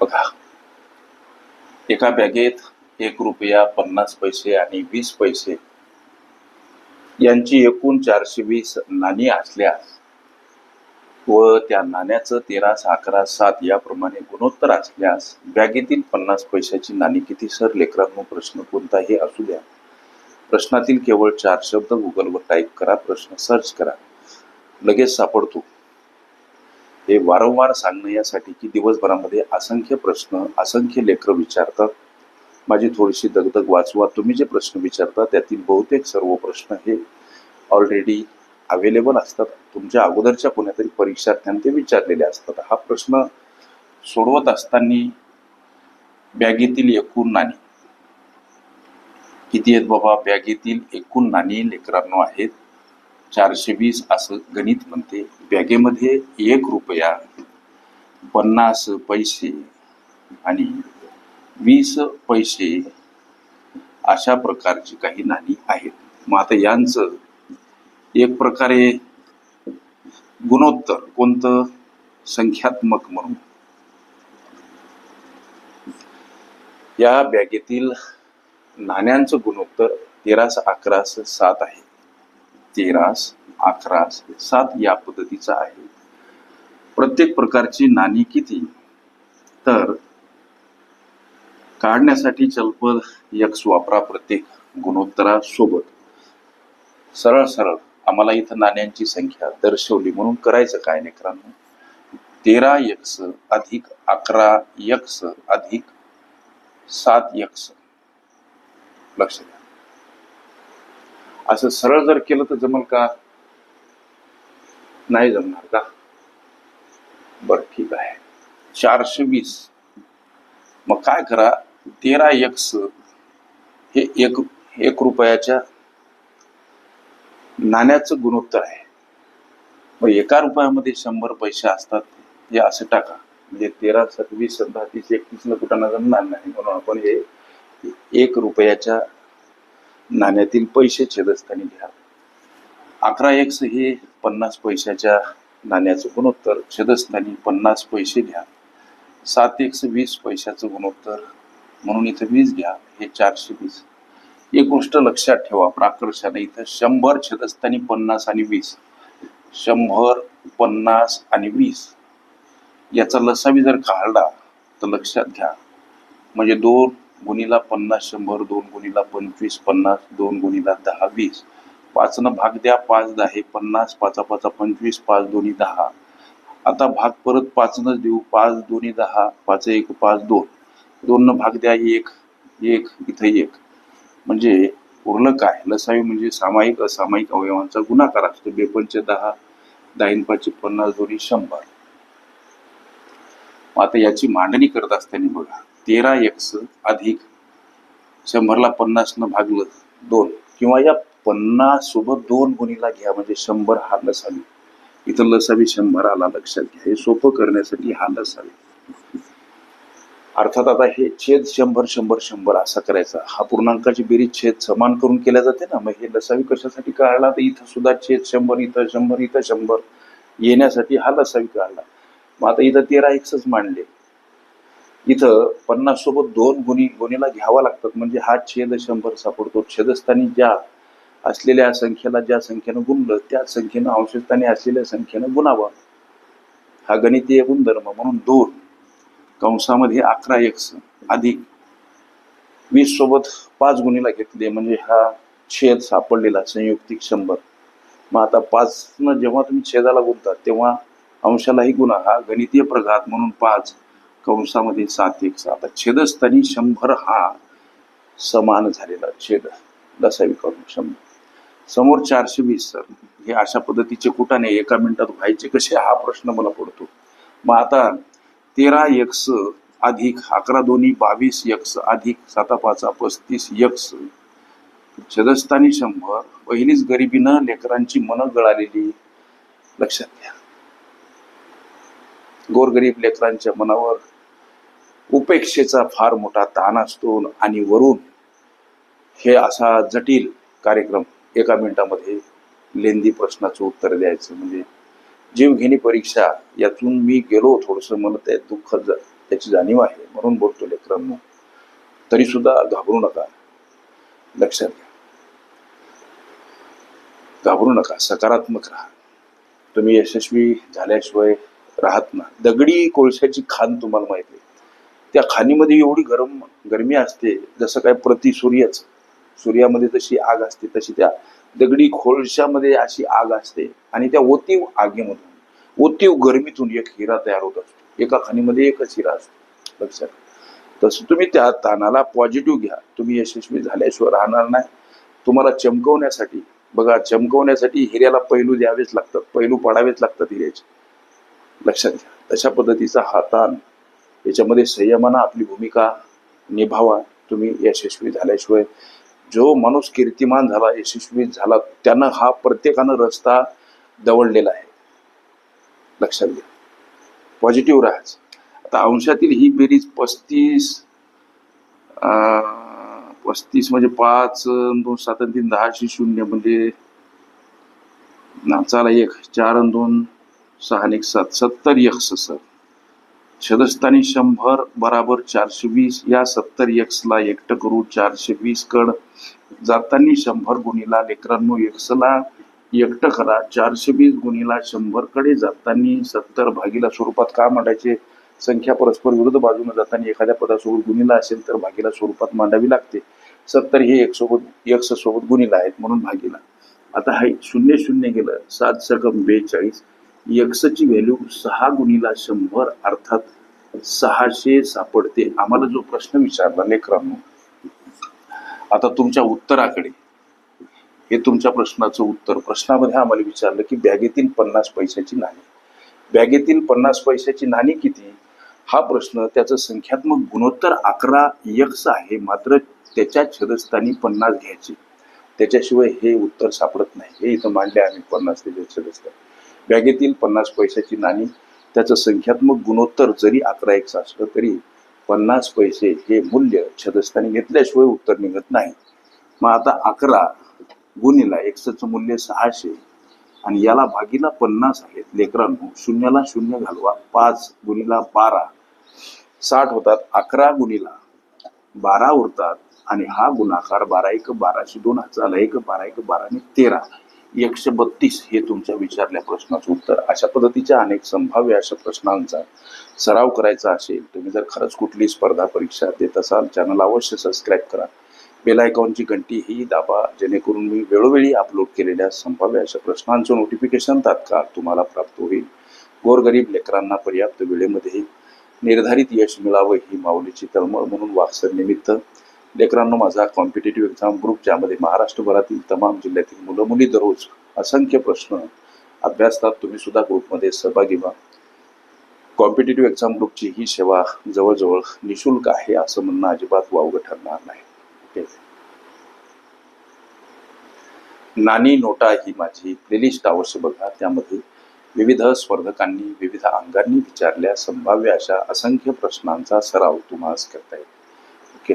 बघा. एका बॅगेत एक रुपया पन्नास पैसे आणि वीस पैसे यांची एकूण चारशे वीस नाणी असल्यास व त्या नाण्याचं तेरा अकरा सात याप्रमाणे गुणोत्तर असल्यास बॅगेतील पन्नास पैशाची नाणी किती सर? लेकरांनो प्रश्न कोणताही असू द्या. प्रश्नातील केवळ चार शब्द गुगलवर टाईप करा प्रश्न सर्च करा. लगेच सापडतो. हे वारंवार सांगणं यासाठी की दिवसभरामध्ये असंख्य प्रश्न असंख्य लेकरं विचारतात. माझी थोडीशी दगदग वाचवा. तुम्ही जे प्रश्न विचारता त्यातील बहुतेक सर्व प्रश्न हे ऑलरेडी अवेलेबल असतात. तुमच्या अगोदरच्या कोणत्यातरी परीक्षार्थ्यांनी ते विचारलेले असतात. हा प्रश्न सोडवत असताना बॅगेतील एकूण नाणी. किती आहेत बाबा? बॅगेतील एकूण नाणी लेकरांनो आहेत. चारशे वीस असं गणित म्हणते. बॅगेमध्ये एक रुपया पन्नास पैसे आणि वीस पैसे अशा प्रकारची काही नाणी आहेत. मग आता यांचं एक प्रकारे गुणोत्तर कोणतं? संख्यात्मक म्हणून. या बॅगेतील नाण्यांचं गुणोत्तर तेराशे अकराशे सात आहे. तेरास अकरास सात या पद्धतीचा आहे. प्रत्येक प्रकारची नाणी किती? तर काढण्यासाठी चलपद यक्स वापरा प्रत्येक गुणोत्तरासोबत. सरळ सरळ. आम्हाला इथं नाण्यांची संख्या दर्शवली म्हणून करायचं काय लेकरांनो तेरा यक्स अधिक अकरा यक्स अधिक सात यक्स. लक्ष असं सरळ जर केलं तर जमल का नाही जमणार का बर ठीक आहे चारशे वीस मग काय करा तेरा एक्स हे एक एक रुपयाच्या नाण्याचं गुणोत्तर आहे मग एका रुपयामध्ये शंभर पैसे असतात हे असं टाका म्हणजे तेरा सत्वीस दहा तीस एकतीस कुठं जमणार नाही म्हणून आपण हे एक रुपयाच्या नाण्यातील पैसे छेदस्थानी घ्या. अकरा एक्स हे पन्नास पैशाच्या नाण्याचं गुणोत्तर छेदस्थानी पन्नास पैसे घ्या. सात एक्स वीस पैशाचं गुणोत्तर म्हणून इथं वीस घ्या हे चारशे वीस. एक गोष्ट लक्षात ठेवा प्राकर्षाने इथं शंभर छेदस्थानी पन्नास आणि वीस. शंभर पन्नास आणि वीस. याचा लसावी जर काढला तर लक्षात घ्या. म्हणजे दोन गुणीला पन्नास शंभर दोन गुणीला पंचवीस पन्नास दोन गुणीला दहा वीस. पाचनं भाग द्या पाच दहा हे पन्नास पाचा पाचा पंचवीस पाच दोन्ही दहा. आता भाग परत पाचनच देऊ पाच दोन्ही दहा पाच एक पाच दोन. दोननं भाग द्या एक एक इथं एक. म्हणजे उरलं काय? लसावी म्हणजे सामायिक असामायिक अवयवांचा गुणाकार असतो. बेपनचे दहा दाईन पाचशे पन्नास दोन्ही शंभर. आता याची मांडणी करत असताना बघा. तेरा एक्स अधिक शंभरला पन्नासनं भागलं दोन. किंवा या पन्नास सोबत दोन गुणीला घ्या म्हणजे शंभर हा लसावी इथं लसावी शंभर आला लक्षात घ्या. हे सोपं करण्यासाठी हा लसावी अर्थात आता हे छेद शंभर शंभर शंभर असा करायचा. हा पूर्णांकाची बेरीज छेद समान करून केल्या जाते ना मग हे लसावी कशासाठी काढला तर इथं सुद्धा छेद शंभर इथं शंभर इथं शंभर येण्यासाठी हा लसावी काढला मग आता इथं तेरा एक्सच मांडले. इथं पन्नास सोबत दोन गुणी गुणीला घ्यावा लागतात म्हणजे हा छेद शंभर सापडतो. छेदस्थानी ज्या असलेल्या संख्येला ज्या संख्येनं गुणलं त्या संख्येनं अंशस्थानी असलेल्या संख्येनं गुणावा. हा गणितीय गुणधर्म म्हणून दोन. कंसामध्ये अकरा एक्स अधिक वीस सोबत पाच गुणीला घेतले म्हणजे हा छेद सापडलेला संयुक्तिक शंभर. मग आता पाचनं जेव्हा तुम्ही छेदाला गुणता तेव्हा अंशालाही गुणा. हा गणितीय प्रघात म्हणून पाच. कंसामध्ये सात एक सात. छेदस्थानी शंभर हा समान झालेला छेद. दसावी करून शंभर. समोर चारशे वीस. सर हे अशा पद्धतीचे कुठाने एका मिनिटात व्हायचे कसे? हा प्रश्न मला पडतो. मग आता तेरा यक्स अधिक अकरा दोन्ही बावीस यक्स अधिक साता पाचा पस्तीस यक्स छेदस्थानी शंभर. पहिलीच गरिबीनं लेकरांची मनं गळालेली. लक्षात घ्या. गोरगरीब लेकरांच्या मनावर उपेक्षेचा फार मोठा ताण असतो आणि वरून हे असा जटिल कार्यक्रम एका मिनिटामध्ये लेंदी प्रश्नाचं उत्तर द्यायचं. म्हणजे जीवघेणी परीक्षा यातून मी गेलो थोडंसं मला ते दुःख त्याची जाणीव आहे म्हणून बोलतो लेकरांनो. तरी सुद्धा घाबरू नका. लक्षात घ्या. घाबरू नका सकारात्मक राहा. तुम्ही यशस्वी झाल्याशिवाय राहत ना. दगडी कोळशाची खान तुम्हाला माहिती आहे. त्या खाणीमध्ये एवढी गरम गरमी असते जसं काय प्रति सूर्यच. सूर्यामध्ये जशी आग असते तशी त्या दगडी खोळशामध्ये अशी आग असते आणि त्या ओतीव आगीमधून ओतीव गरमीतून एक हिरा तयार होत असतो. एका खाणीमध्ये एकच हिरा असतो. लक्षात तसं तुम्ही त्या ताणाला पॉझिटिव्ह घ्या. तुम्ही यशस्वी झाल्याशिवाय राहणार नाही. तुम्हाला चमकवण्यासाठी बघा चमकवण्यासाठी हिऱ्याला पैलू द्यावेच लागतात. पैलू पाडावेच लागतात हिऱ्याचे. लक्षात घ्या तशा पद्धतीचा हा ताण याच्यामध्ये संयमानं आपली भूमिका निभावा. तुम्ही यशस्वी झाल्याशिवाय जो माणूस कीर्तिमान झाला यशस्वी झाला त्यानं हा प्रत्येकानं रस्ता दवडलेला आहे. लक्षात घ्या. पॉझिटिव्ह राहाच आता अंशातील ही बेरीज पस्तीस पस्तीस म्हणजे पाच दोन सात अन् तीन दहाशे शून्य म्हणजे ना चाला एक चार दोन सहा आणि एक सात सत्तर एक्स सर छदस्थानी शंभर बराबर चारशे वीस या सत्तर एक्सला एकटं करू चारशे वीस कड जातानी शंभर गुणीला लेकरांनो एक्सला एकटं करा. चारशे वीस गुणीला शंभरकडे जातानी सत्तर भागीला स्वरूपात का मांडायचे? संख्या परस्पर विरुद्ध बाजूने जाताना एखाद्या पदासोबत गुणीला असेल तर भागीला स्वरूपात मांडावी लागते. सत्तर हे एक सोबत एक्स सोबत गुणीला आहेत म्हणून भागीला. आता हाय शून्य शून्य गेलं. सात सकम बेचाळीस. यक्सची व्हॅल्यू सहा गुणीला शंभर अर्थात सहाशे सापडते. आम्हाला जो प्रश्न विचारला लेकरांनो आता तुमच्या उत्तराकडे हे तुमच्या प्रश्नाचं उत्तर. प्रश्नामध्ये आम्हाला विचारलं की बॅगेतील पन्नास पैशाची नाणी. बॅगेतील पन्नास पैशाची नाणी किती? हा प्रश्न त्याचं संख्यात्मक गुणोत्तर अकरा यक्स आहे मात्र त्याच्या छदस्थानी पन्नास घ्यायचे. त्याच्याशिवाय हे उत्तर सापडत नाही. हे इथं मांडले आम्ही पन्नास त्याच्या छदस्थानी. बॅगेतील पन्नास पैशाची नाणी त्याचं संख्यात्मक गुणोत्तर जरी अकरा एकचं असलं तरी पन्नास पैसे हे मूल्य छदस्थानी घेतल्याशिवाय उत्तर निघत नाही. मग आता अकरा गुणीला एकसचं मूल्य सहाशे आणि याला भागीला पन्नास आहेत. लेकरांनो शून्याला शून्य घालवा. पाच गुणीला बारा. साठ होतात. अकरा गुणीला बारा उरतात आणि हा गुणाकार बारा एक बाराशे दोन हजार एक बारा एक बारा आणि तेरा. एकशे बत्तीस हे तुमच्या विचारल्या प्रश्नाचं उत्तर. अशा पद्धतीच्या अनेक संभाव्य अशा प्रश्नांचा सराव करायचा असेल तुम्ही जर खरंच कुठली स्पर्धा परीक्षा देत असाल चॅनल अवश्य सबस्क्राईब करा. बेल आयकॉनची घंटी ही दाबा जेणेकरून मी वेळोवेळी अपलोड केलेल्या संभाव्य अशा प्रश्नांचं नोटिफिकेशन तात्काळ तुम्हाला प्राप्त होईल. गोरगरीब लेकरांना पर्याप्त वेळेमध्ये निर्धारित यश मिळावं ही माऊलीची तळमळ म्हणून वाक्सर निमित्त लेकरांनो माझा कॉम्पिटेटिव्ह एक्झाम ग्रुप ज्यामध्ये महाराष्ट्रभरातील तमाम जिल्ह्यातील मुलं मुली दररोज असंख्य प्रश्न अभ्यासतात तुम्ही सुद्धा ग्रुपमध्ये सहभागी व्हा. कॉम्पिटेटिव्ह एक्झाम ग्रुपची ही सेवा जवळजवळ निशुल्क आहे असं म्हणणं अजिबात वावगं ठरणार नाही. ओके नाणी नोटा ही माझी प्लेलिस्ट अवश्य बघा. त्यामध्ये विविध स्पर्धकांनी विविध अंगांनी विचारल्या संभाव्य अशा असंख्य प्रश्नांचा सराव तुम्हाला करता येईल. ओके